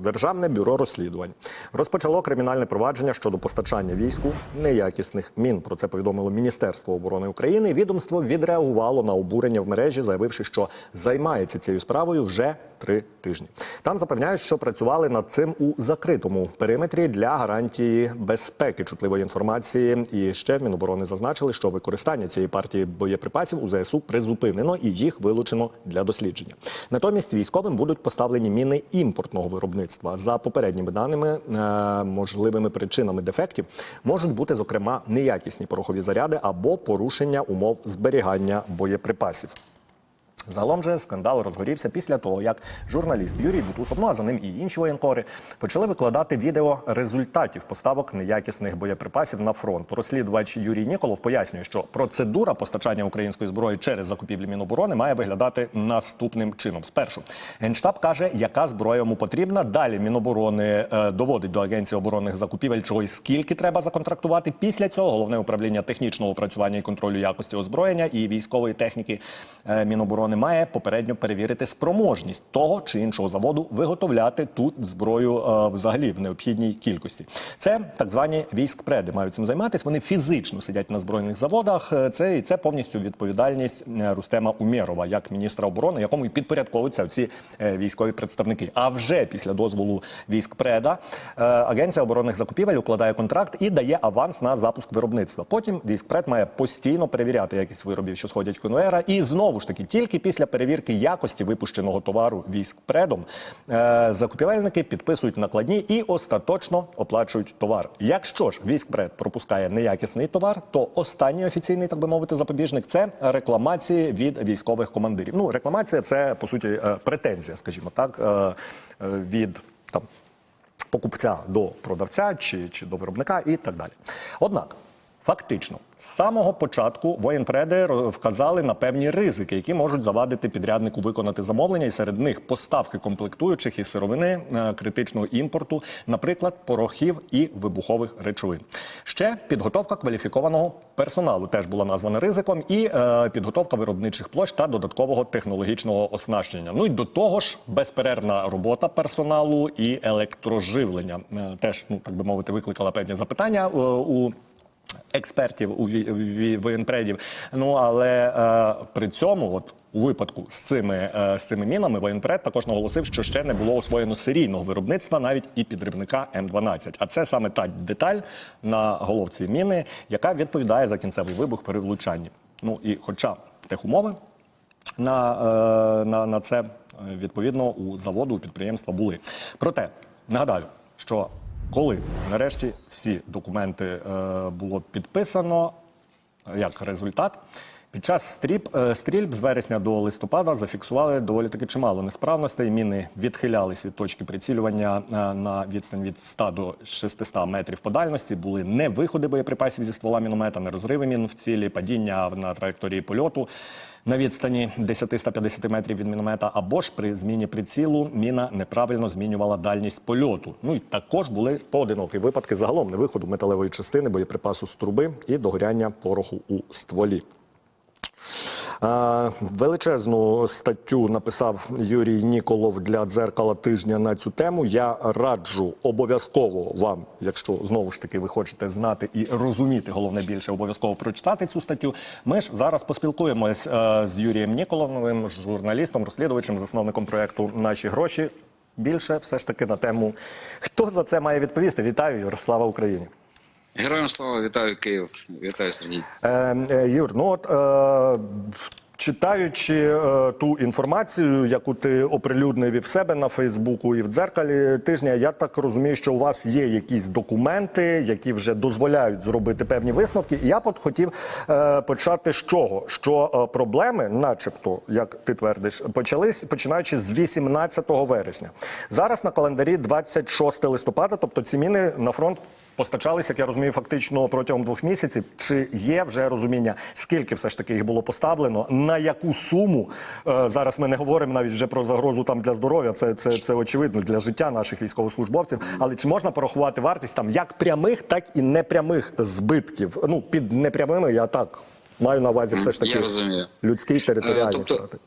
Державне бюро розслідувань розпочало кримінальне провадження щодо постачання війську неякісних мін. Про це повідомило Міністерство оборони України. Відомство відреагувало на обурення в мережі, заявивши, що займається цією справою вже три тижні. Там запевняють, що працювали над цим у закритому периметрі для гарантії безпеки чутливої інформації. І ще в Міноборони зазначили, що використання цієї партії боєприпасів у ЗСУ призупинено і їх вилучено для дослідження. Натомість військовим будуть поставлені міни імпортного виробництва. За попередніми даними, е, можливими причинами дефектів можуть бути зокрема неякісні порохові заряди або порушення умов зберігання боєприпасів. Загалом же скандал розгорівся після того, як журналіст Юрій Бутусов, ну а за ним і інші воєнкори, почали викладати відео результатів поставок неякісних боєприпасів на фронт. Розслідувач Юрій Ніколов пояснює, що процедура постачання української зброї через закупівлі Міноборони має виглядати наступним чином. Спершу генштаб каже, яка зброя йому потрібна. Далі Міноборони е, доводить до агенції оборонних закупівель, чого і скільки треба законтрактувати. Після цього головне управління технічного опрацювання і контролю якості озброєння і військової техніки е, Міноборони має попередньо перевірити спроможність того чи іншого заводу виготовляти тут зброю е, взагалі в необхідній кількості. Це так звані військпреди мають цим займатися. Вони фізично сидять на збройних заводах. Е, Це і це повністю відповідальність е, Рустема Умєрова як міністра оборони, якому і підпорядковуються ці е, військові представники. А вже після дозволу військпреда е, агенція оборонних закупівель укладає контракт і дає аванс на запуск виробництва. Потім військпред має постійно перевіряти якість виробів, що сходять конвейера, і знову ж таки тільки після перевірки якості випущеного товару військпредом е, закупівельники підписують накладні і остаточно оплачують товар. Якщо ж військпред пропускає неякісний товар, то останній офіційний, так би мовити, запобіжник це рекламації від військових командирів. Ну, рекламація це по суті е, претензія, скажімо так, е, від там покупця до продавця чи, чи до виробника і так далі. Однак. Фактично, з самого початку воєнпреди вказали на певні ризики, які можуть завадити підряднику виконати замовлення, і серед них поставки комплектуючих і сировини е, критичного імпорту, наприклад, порохів і вибухових речовин. Ще підготовка кваліфікованого персоналу теж була названа ризиком, і е, підготовка виробничих площ та додаткового технологічного оснащення. Ну і до того ж, безперервна робота персоналу і електроживлення е, теж, ну так би мовити, викликала певні запитання е, у експертів у воєнпредів. Ну але е, при цьому, от у випадку з цими е, з цими мінами, воєнпред також наголосив, що ще не було освоєно серійного виробництва, навіть і підривника М12. А це саме та деталь на головці міни, яка відповідає за кінцевий вибух при влучанні. Ну і хоча техумови на, е, на, на це е, відповідно у заводу у підприємства були. Проте нагадаю, що коли нарешті всі документи е, було підписано, як результат. Під час стріб, е, стрільб з вересня до листопада зафіксували доволі таки чимало несправностей. Міни відхилялись від точки прицілювання е, на відстань від 100 до 600 метрів по дальності. Були не виходи боєприпасів зі ствола міномета, не розриви мін в цілі, падіння на траєкторії польоту на відстані 10-150 метрів від міномета, або ж при зміні прицілу міна неправильно змінювала дальність польоту. Ну і також були поодинокі випадки загалом невиходу металевої частини боєприпасу з труби і догоряння пороху у стволі. Е, Величезну статтю написав Юрій Ніколов для дзеркала тижня на цю тему. Я раджу обов'язково вам, якщо знову ж таки ви хочете знати і розуміти, головне більше, обов'язково прочитати цю статтю. Ми ж зараз поспілкуємось е, з Юрієм Ніколовим, журналістом, розслідувачем, засновником проекту Наші гроші. Більше все ж таки на тему хто за це має відповісти. Вітаю, Юр, слава Україні. Героям слава вітаю Київ, вітаю Сергій. Е, е, Юр, ну от е, читаючи е, ту інформацію, яку ти оприлюднив і в себе на Фейсбуку, і в дзеркалі тижня, я так розумію, що у вас є якісь документи, які вже дозволяють зробити певні висновки. І я от хотів е, почати з чого? Що е, проблеми, начебто, як ти твердиш, почались починаючи з 18 вересня. Зараз на календарі 26 листопада, тобто ці міни на фронт постачались, як я розумію, фактично протягом двох місяців. Чи є вже розуміння, скільки все ж таки їх було поставлено, на яку суму Е, зараз ми не говоримо навіть вже про загрозу там для здоров'я. Це, це, це очевидно для життя наших військовослужбовців. Але чи можна порахувати вартість там як прямих, так і непрямих збитків? Ну під непрямими я так маю на увазі, все ж таки людський територіальний Е, тобто, втрати.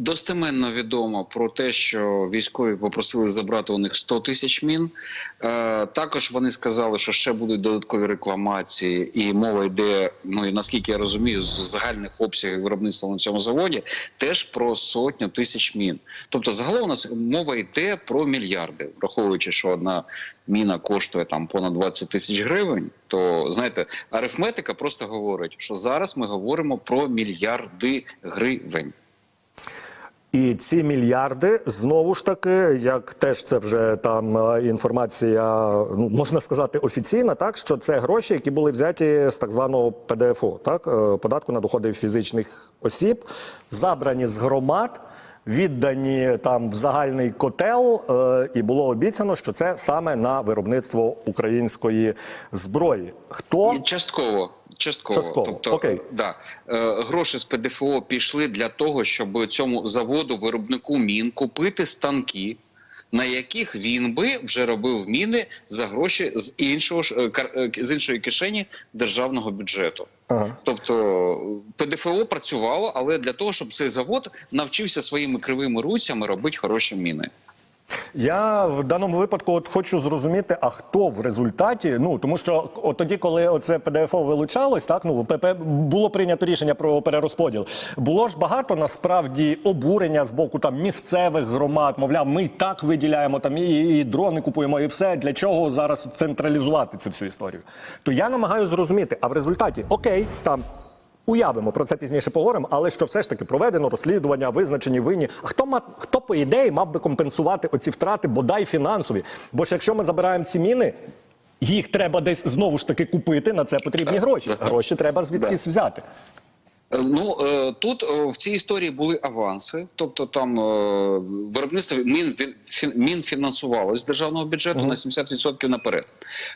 Достеменно відомо про те, що військові попросили забрати у них 100 тисяч мін. Е, також вони сказали, що ще будуть додаткові рекламації, і мова йде, ну і наскільки я розумію, з загальних обсягів виробництва на цьому заводі теж про сотню тисяч мін. Тобто, загалом у нас мова йде про мільярди, враховуючи, що одна міна коштує там понад 20 тисяч гривень. То знаєте, арифметика просто говорить, що зараз ми говоримо про мільярди гривень. І ці мільярди знову ж таки, як теж це вже там е, інформація, ну можна сказати, офіційна, так що це гроші, які були взяті з так званого ПДФО, так е, податку на доходи фізичних осіб, забрані з громад. Віддані там в загальний котел, е, і було обіцяно, що це саме на виробництво української зброї. Хто Частково. Частково. Частково, Тобто, окей. Да, е, гроші з ПДФО пішли для того, щоб цьому заводу, виробнику мін купити станки, на яких він би вже робив міни за гроші з іншого ж е, е, з іншої кишені державного бюджету. Ага. Тобто ПДФО працювало, але для того, щоб цей завод навчився своїми кривими руцями робити хороші міни. Я в даному випадку от хочу зрозуміти, а хто в результаті, ну тому що от тоді, коли оце ПДФО вилучалось, так ну ПП було прийнято рішення про перерозподіл. Було ж багато насправді обурення з боку там місцевих громад. Мовляв, ми і так виділяємо там і, і дрони купуємо, і все для чого зараз централізувати цю всю історію. То я намагаюся зрозуміти, а в результаті окей, там. Уявимо про це пізніше поговоримо, але що все ж таки проведено розслідування, визначені винні. А хто мав хто по ідеї мав би компенсувати оці втрати, бодай фінансові? Бо ж якщо ми забираємо ці міни, їх треба десь знову ж таки купити. На це потрібні гроші. Гроші треба звідкись взяти. Е, Ну е, тут е, в цій історії були аванси, тобто там виробництво мін фі- фі- мін фінансувалось з державного бюджету на 70% наперед.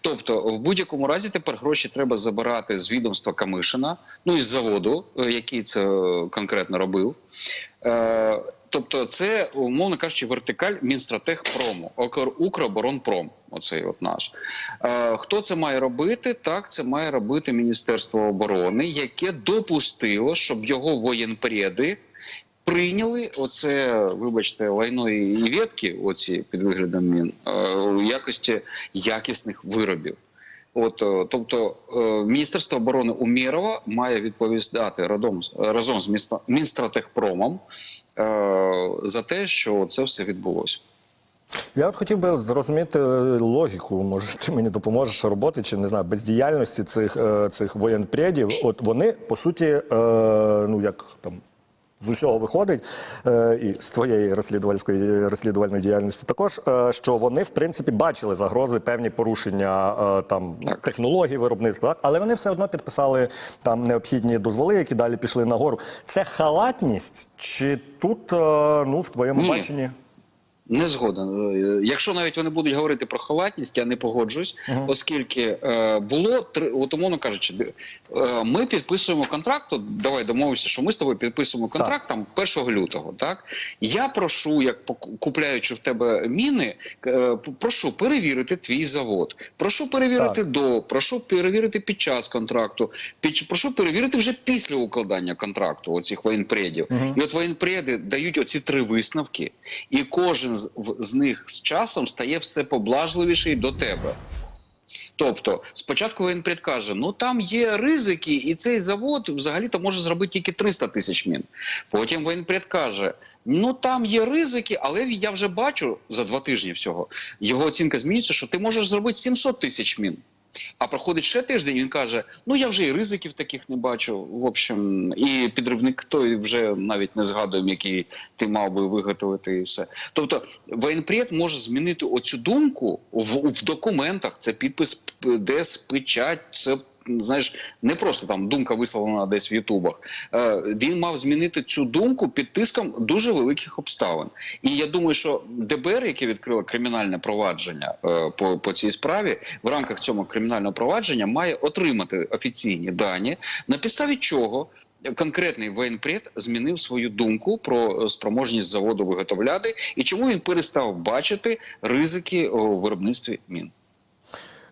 Тобто, в будь-якому разі тепер гроші треба забирати з відомства Камишина, ну і з заводу, який це конкретно робив. Тобто, це, умовно кажучи, вертикаль Мінстратегпрому, Укр- Укроборонпром. Оцей от наш. Е, хто це має робити? Так, це має робити Міністерство оборони, яке допустило, щоб його воєнпреди прийняли оце, вибачте, лайно і ветки, оці під виглядом мін, е, у якості якісних виробів. От, е, тобто, е, Міністерство оборони Умєрова має відповідати разом, разом з міста- Мінстратегпромом е, за те, що це все відбулося. Я от хотів би зрозуміти логіку. Може, ти мені допоможеш роботи чи не знаю бездіяльності цих, цих воєнпредів. От вони по суті, ну як там. З усього виходить, е, і з твоєї розслідувальської розслідувальної діяльності також, е, що вони в принципі бачили загрози, певні порушення е, там технології технологій виробництва, але вони все одно підписали там необхідні дозволи, які далі пішли нагору. Це халатність, чи тут ну в твоєму Ні. баченні? Не згоден. Е, Якщо навіть вони будуть говорити про халатність, я не погоджусь, оскільки е, було три, от умовно кажучи, е, ми підписуємо контракт. от Давай домовимося, що ми з тобою підписуємо контракт там 1 лютого. Так я прошу, як купляючи в тебе міни, е, прошу перевірити твій завод. Прошу перевірити Так. до, прошу перевірити під час контракту. Під прошу перевірити вже після укладання контракту оцих воєнпредів. І от воєнпреди дають оці три висновки, і кожен в- з них з часом стає все поблажливіший до тебе. Тобто, спочатку він каже: ну там є ризики, і цей завод взагалі-то може зробити тільки 300 тисяч мін. Потім він каже: ну там є ризики, але я вже бачу за два тижні всього. Його оцінка змінюється, що ти можеш зробити 700 тисяч мін. А проходить ще тиждень, він каже: ну я вже і ризиків таких не бачу. В общем, і підривник той вже навіть не згадуємо, який ти мав би виготовити, і все. Тобто, воєнпред може змінити оцю думку в, в документах. Це підпис де печать, це. Знаєш, не просто там думка висловлена десь в Ютубах. Е, він мав змінити цю думку під тиском дуже великих обставин. І я думаю, що ДБР, яке відкрило кримінальне провадження е, по, по цій справі, в рамках цього кримінального провадження має отримати офіційні дані, на підставі чого конкретний воєнпред змінив свою думку про спроможність заводу виготовляти і чому він перестав бачити ризики у виробництві мін.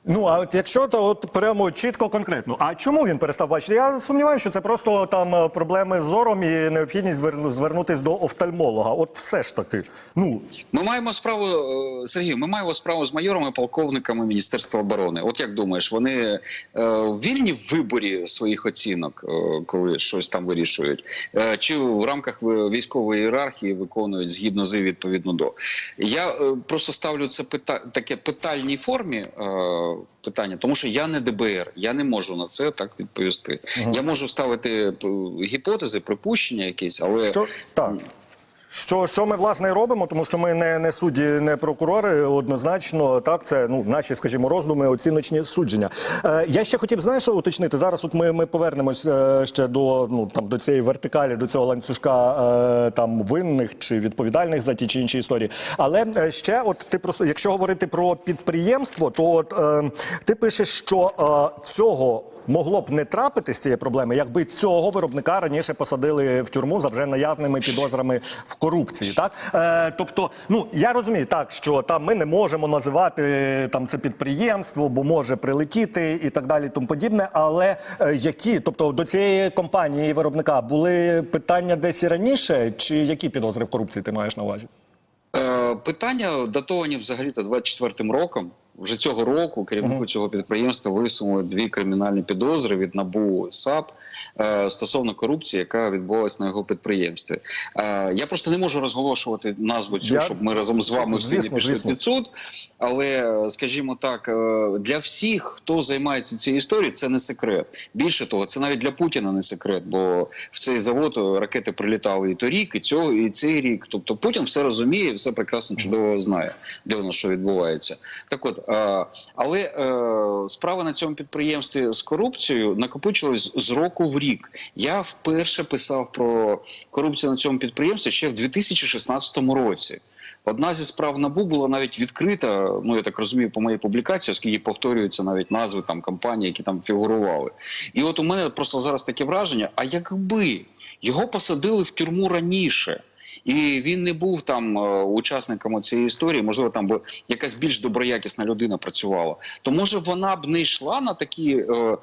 Ну а от якщо то от прямо чітко конкретно, а чому він перестав бачити? Я сумніваюся, що це просто там е, проблеми з зором і необхідність звер- звернутись до офтальмолога. От все ж таки. Ну Ми маємо справу, е, Сергій, ми маємо справу з майорами, полковниками Міністерства оборони. От як думаєш, вони е, вільні в виборі своїх оцінок, е, коли щось там вирішують? Е, чи в рамках військової ієрархії виконують згідно з відповідно до? Я е, просто ставлю це пита таке питальній формі е, питання, тому що я не ДБР, я не можу на це так відповісти. Я можу ставити п- гіпотези, припущення якісь, але що так. Що, що ми власне робимо, тому що ми не, не судді, не прокурори. Однозначно, так це ну наші, скажімо, роздуми, оціночні судження. Е, я ще хотів знаєш, що уточнити. Зараз от ми, ми повернемось е, ще до ну там до цієї вертикалі, до цього ланцюжка е, там винних чи відповідальних за ті чи інші історії. Але е, ще, от ти просто, якщо говорити про підприємство, то от е, ти пишеш, що е, цього могло б не трапити з цієї проблеми, якби цього виробника раніше посадили в тюрму за вже наявними підозрами в корупції. Так е, тобто, ну я розумію, так що там ми не можемо називати е, там це підприємство, бо може прилетіти і так далі, тому подібне. Але е, які, тобто до цієї компанії виробника були питання десь і раніше, чи які підозри в корупції ти маєш на увазі? Е, Питання датовані взагалі-то 24-м роком. Вже цього року керівнику цього підприємства висунули дві кримінальні підозри від НАБУ САП е, стосовно корупції, яка відбулася на його підприємстві. Е, я просто не можу розголошувати назву цю, Я- щоб ми разом з вами всі Звісно, не пішли звісно. під суд. Але е, скажімо так, е, для всіх, хто займається цією історією, це не секрет. Більше того, це навіть для Путіна не секрет, бо в цей завод ракети прилітали і торік, і цього, і цей рік. Тобто Путін все розуміє, все прекрасно чудово знає, де воно що відбувається. Так от, але е, справа на цьому підприємстві з корупцією накопичилась з року в рік. Я вперше писав про корупцію на цьому підприємстві ще в 2016 році. Одна зі справ набу була навіть відкрита. Ну я так розумію, по моїй публікації, оскільки повторюються навіть назви там компаній, які там фігурували. І от у мене просто зараз таке враження: а якби його посадили в тюрму раніше. І він не був там е, учасником цієї історії. Можливо, там би якась більш доброякісна людина працювала. То може вона б не йшла на такі е,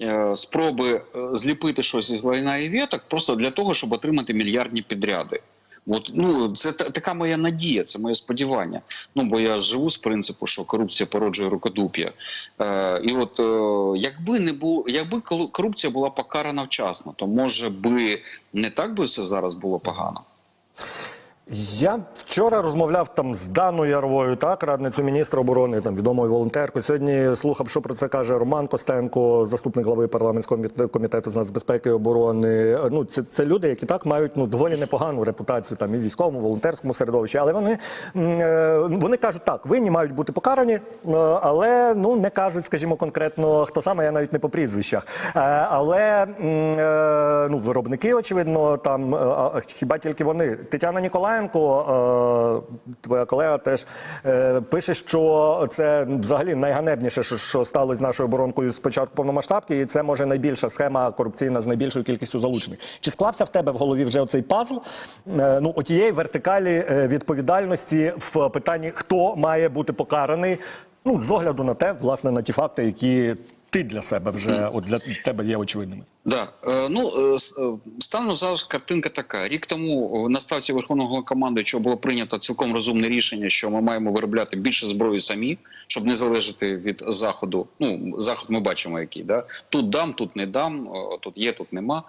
е, спроби зліпити щось із лайна і віток, просто для того, щоб отримати мільярдні підряди. От ну це така моя надія, це моє сподівання. Ну бо я живу з принципу, що корупція породжує рукодуп'я. Е, і от е, якби не було, якби корупція була покарана вчасно, то може би не так би все зараз було погано. Я вчора розмовляв там з Даною Яровою, так, радницю міністра оборони, там відомою волонтеркою. Сьогодні слухав, що про це каже Роман Костенко, заступник глави парламентського коміт- комітету з нацбезпеки і оборони. Ну, це, це люди, які так мають ну доволі непогану репутацію там і в військовому, волонтерському середовищі. Але вони, е, вони кажуть, так, винні мають бути покарані, е, але ну не кажуть, скажімо, конкретно хто саме, я навіть не по прізвищах. Е, Але ну, виробники, очевидно, там хіба тільки вони. Тетяна Ніколаєнко, е, твоя колега, теж е, пише, що це взагалі найганебніше, що, сталося з нашою оборонкою з початку повномасштабки, і це може найбільша схема корупційна з найбільшою кількістю залучених. Чи склався в тебе в голові вже оцей пазл? е, Ну, отієї вертикалі е, відповідальності в питанні, хто має бути покараний, ну з огляду на те, власне, на ті факти, які ти для себе вже от для тебе є очевидними. Да, е, ну е, е, станом зараз картинка така. Рік тому на ставці Верховного Головнокомандуючого було прийнято цілком розумне рішення, що ми маємо виробляти більше зброї самі, щоб не залежати від заходу. Ну заход ми бачимо, який да тут дам, тут не дам, тут є, тут нема.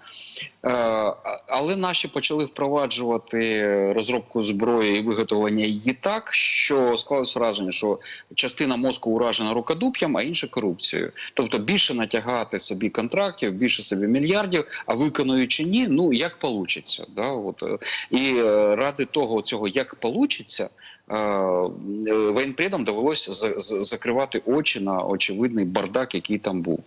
Але наші почали впроваджувати розробку зброї і виготовлення її так, що склалось враження, що частина мозку уражена рукодуп'ям, а інша корупцією. Тобто більше натягати собі контрактів, більше собі мільярдів, а виконуючи ні, ну як получиться. Да? От, е, і е, ради того, цього як получиться, е, воєнпредам довелося за- за- закривати очі на очевидний бардак, який там був.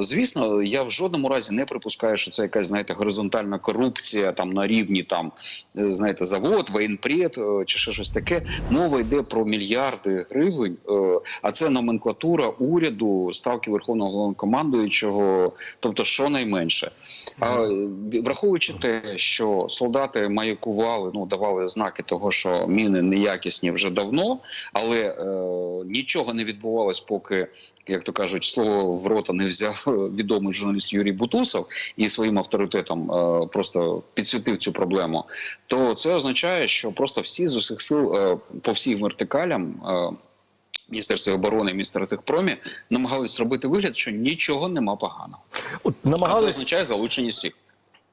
Звісно, я в жодному разі не припускаю, що це якась знаєте горизонтальна корупція там на рівні там знаєте завод, воєнпред чи ще щось таке. Мова йде про мільярди гривень. А це номенклатура уряду, ставки верховного головнокомандуючого. Тобто, що щонайменше. А враховуючи те, що солдати маякували, ну давали знаки того, що міни неякісні вже давно, але е, нічого не відбувалось, поки, як то кажуть, слово в рота не взяв відомий журналіст Юрій Бутусов і своїм авторитетом е, просто підсвітив цю проблему. То це означає, що просто всі з усіх сил е, по всім вертикалям. Е, Міністерстві оборони, Міністерстві промі намагались зробити вигляд, що нічого нема поганого. От А це означає залученість всіх.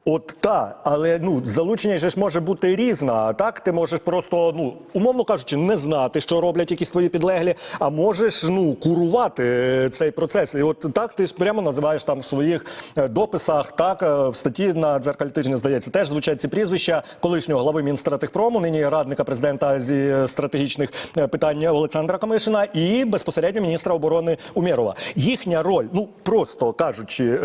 От так, але ну залучення ж може бути різна. Так ти можеш просто, ну умовно кажучи, не знати, що роблять якісь твої підлеглі, а можеш ну курувати е, цей процес. І от так ти ж прямо називаєш там в своїх е, дописах. Так е, в статті на дзеркалі тижня здається, теж звучать ці прізвища колишнього глави Мінстратихпрому, нині радника президента зі стратегічних питань Олександра Камишина і безпосередньо міністра оборони Умєрова. Їхня роль, ну просто кажучи,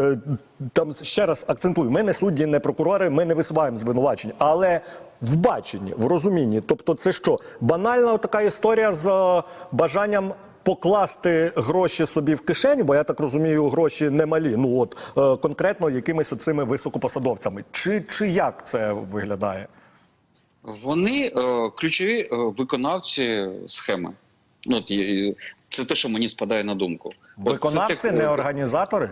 там ще раз акцентую, ми не судді, не прокурори, ми не висуваємо звинувачень, але в баченні, в розумінні. Тобто, це що банальна така історія з е, бажанням. Покласти гроші собі в кишеню, бо я так розумію, гроші немалі. Ну от е, конкретно якимись оцими високопосадовцями. Чи, чи як це виглядає? Вони е, ключові е, виконавці схеми. Ну, от, це те, що мені спадає на думку. От це Виконавці, не організатори?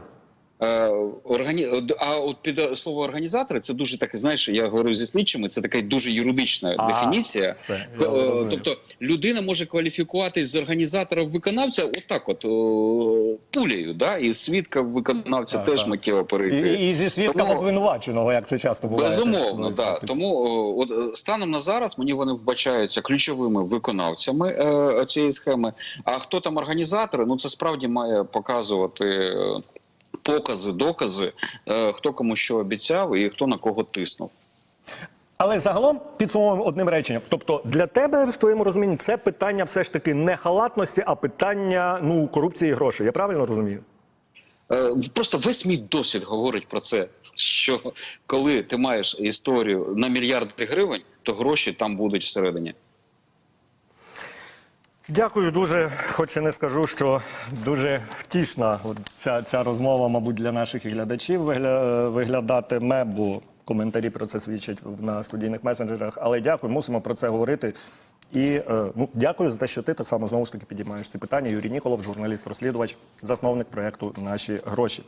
Е, органі... А от під е, слово організатори це дуже таке, знаєш, я говорю зі слідчими, це така дуже юридична А, дефініція. це, Е. Тобто людина може кваліфікуватись з організатора виконавця отак, от о, пулею, да? і свідка виконавця Так, теж так. миттєво перейти. І, і зі свідка Тому- обвинуваченого, як це часто буває. Безумовно, Так, да. так. Тому от е, станом на зараз мені вони вбачаються ключовими виконавцями е, цієї схеми. А хто там організатори? Ну це справді має показувати. Покази, докази, е, хто кому що обіцяв і хто на кого тиснув. Але загалом підсумовуємо одним реченням. Тобто для тебе в твоєму розумінні це питання все ж таки не халатності, а питання ну корупції і грошей. Я правильно розумію? Е, Просто весь мій досвід говорить про це. Що коли ти маєш історію на мільярди гривень, то гроші там будуть всередині. Дякую дуже. Хоч і не скажу, що дуже втішна ця, ця розмова, мабуть, для наших і глядачів вигля, виглядатиме, бо коментарі про це свідчать на студійних месенджерах. Але дякую, мусимо про це говорити. І е, ну, дякую за те, що ти так само знову ж таки підіймаєш ці питання. Юрій Ніколов, журналіст-розслідувач, засновник проєкту Наші гроші.